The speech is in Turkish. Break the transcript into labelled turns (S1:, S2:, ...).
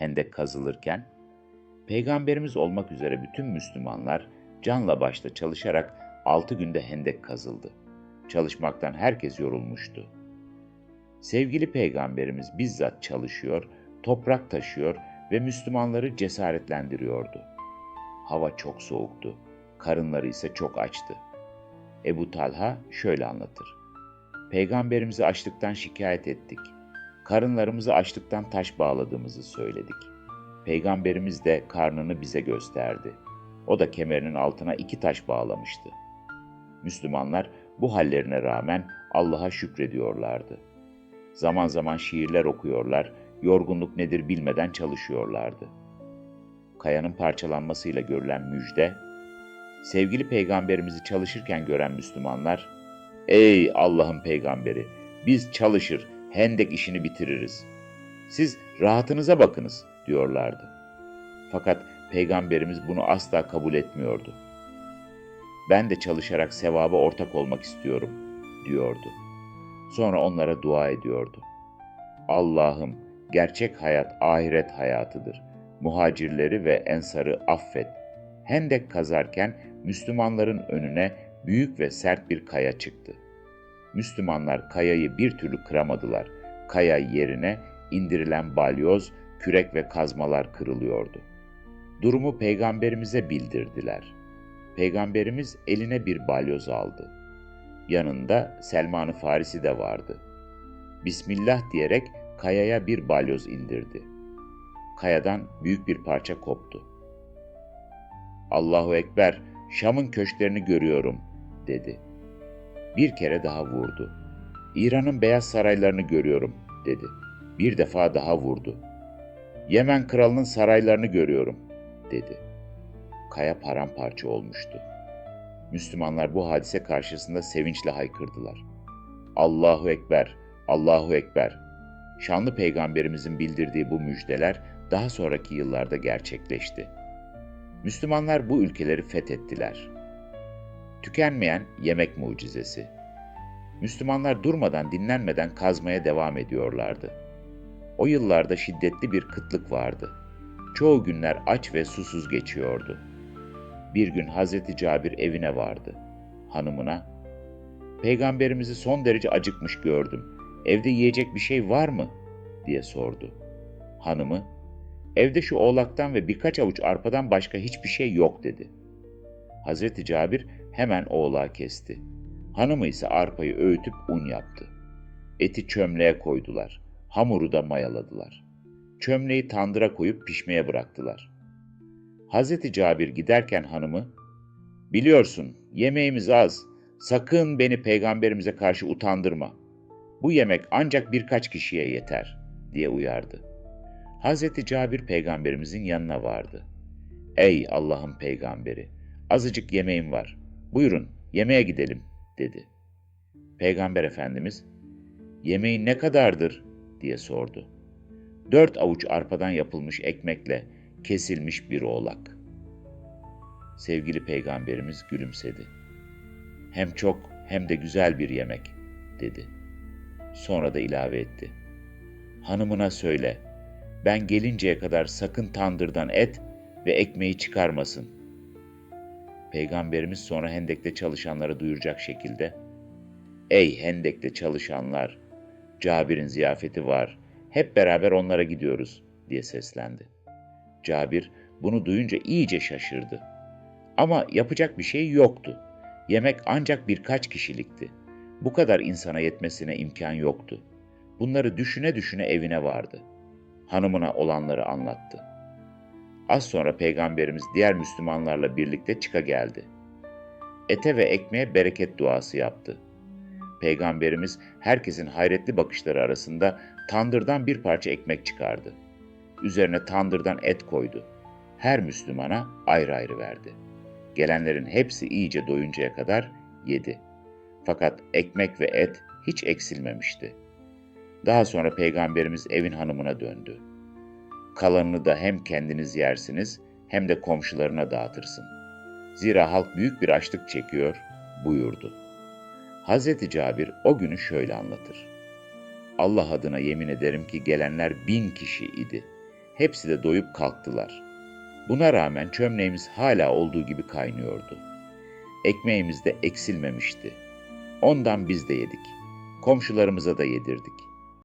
S1: hendek kazılırken, Peygamberimiz olmak üzere bütün Müslümanlar canla başla çalışarak altı günde hendek kazıldı. Çalışmaktan herkes yorulmuştu. Sevgili Peygamberimiz bizzat çalışıyor, toprak taşıyor ve Müslümanları cesaretlendiriyordu. Hava çok soğuktu, karınları ise çok açtı. Ebu Talha şöyle anlatır. Peygamberimizi açlıktan şikayet ettik. Karınlarımızı açlıktan taş bağladığımızı söyledik. Peygamberimiz de karnını bize gösterdi. O da kemerinin altına iki taş bağlamıştı. Müslümanlar bu hallerine rağmen Allah'a şükrediyorlardı. Zaman zaman şiirler okuyorlar, yorgunluk nedir bilmeden çalışıyorlardı. Kayanın parçalanmasıyla görülen müjde, sevgili peygamberimizi çalışırken gören Müslümanlar, Ey Allah'ın peygamberi, biz çalışır, hendek işini bitiririz. Siz rahatınıza bakınız diyorlardı. Fakat peygamberimiz bunu asla kabul etmiyordu. Ben de çalışarak sevaba ortak olmak istiyorum diyordu. Sonra onlara dua ediyordu. Allah'ım gerçek hayat ahiret hayatıdır. Muhacirleri ve ensarı affet. Hendek kazarken Müslümanların önüne büyük ve sert bir kaya çıktı. Müslümanlar kayayı bir türlü kıramadılar. Kaya yerine indirilen balyoz, kürek ve kazmalar kırılıyordu. Durumu peygamberimize bildirdiler. Peygamberimiz eline bir balyoz aldı. Yanında Selman-ı Farisi de vardı. Bismillah diyerek kayaya bir balyoz indirdi. Kayadan büyük bir parça koptu. Allahu Ekber, Şam'ın köşklerini görüyorum, dedi. Bir kere daha vurdu. İran'ın beyaz saraylarını görüyorum, dedi. Bir defa daha vurdu. Yemen kralının saraylarını görüyorum, dedi. Kaya paramparça olmuştu. Müslümanlar bu hadise karşısında sevinçle haykırdılar. Allahu Ekber, Allahu Ekber. Şanlı peygamberimizin bildirdiği bu müjdeler daha sonraki yıllarda gerçekleşti. Müslümanlar bu ülkeleri fethettiler. Tükenmeyen yemek mucizesi. Müslümanlar durmadan dinlenmeden kazmaya devam ediyorlardı. O yıllarda şiddetli bir kıtlık vardı. Çoğu günler aç ve susuz geçiyordu. Bir gün Hazreti Cabir evine vardı. Hanımına, Peygamberimizi son derece acıkmış gördüm. Evde yiyecek bir şey var mı? diye sordu. Hanımı, evde şu oğlaktan ve birkaç avuç arpadan başka hiçbir şey yok dedi. Hazreti Cabir hemen oğlağı kesti. Hanımı ise arpayı öğütüp un yaptı. Eti çömleğe koydular. Hamuru da mayaladılar. Çömleği tandıra koyup pişmeye bıraktılar. Hazreti Cabir giderken hanımı, ''Biliyorsun yemeğimiz az, sakın beni peygamberimize karşı utandırma. Bu yemek ancak birkaç kişiye yeter.'' diye uyardı. Hazreti Cabir peygamberimizin yanına vardı. ''Ey Allah'ın peygamberi, azıcık yemeğim var. Buyurun yemeğe gidelim.'' dedi. Peygamber Efendimiz, ''Yemeğin ne kadardır?'' diye sordu. Dört avuç arpadan yapılmış ekmekle kesilmiş bir oğlak. Sevgili Peygamberimiz gülümsedi. Hem çok hem de güzel bir yemek, dedi. Sonra da ilave etti. Hanımına söyle, ben gelinceye kadar sakın tandırdan et ve ekmeği çıkarmasın. Peygamberimiz sonra Hendek'te çalışanlara duyuracak şekilde, Ey Hendek'te çalışanlar, Cabir'in ziyafeti var, hep beraber onlara gidiyoruz diye seslendi. Cabir bunu duyunca iyice şaşırdı. Ama yapacak bir şey yoktu. Yemek ancak birkaç kişilikti. Bu kadar insana yetmesine imkan yoktu. Bunları düşüne düşüne evine vardı. Hanımına olanları anlattı. Az sonra Peygamberimiz diğer Müslümanlarla birlikte çıka geldi. Ete ve ekmeğe bereket duası yaptı. Peygamberimiz herkesin hayretli bakışları arasında tandırdan bir parça ekmek çıkardı. Üzerine tandırdan et koydu. Her Müslümana ayrı ayrı verdi. Gelenlerin hepsi iyice doyuncaya kadar yedi. Fakat ekmek ve et hiç eksilmemişti. Daha sonra Peygamberimiz evin hanımına döndü. Kalanını da hem kendiniz yersiniz hem de komşularına dağıtırsın. Zira halk büyük bir açlık çekiyor buyurdu. Hazreti Cabir o günü şöyle anlatır. Allah adına yemin ederim ki gelenler bin kişi idi. Hepsi de doyup kalktılar. Buna rağmen çömleğimiz hala olduğu gibi kaynıyordu. Ekmeğimiz de eksilmemişti. Ondan biz de yedik. Komşularımıza da yedirdik.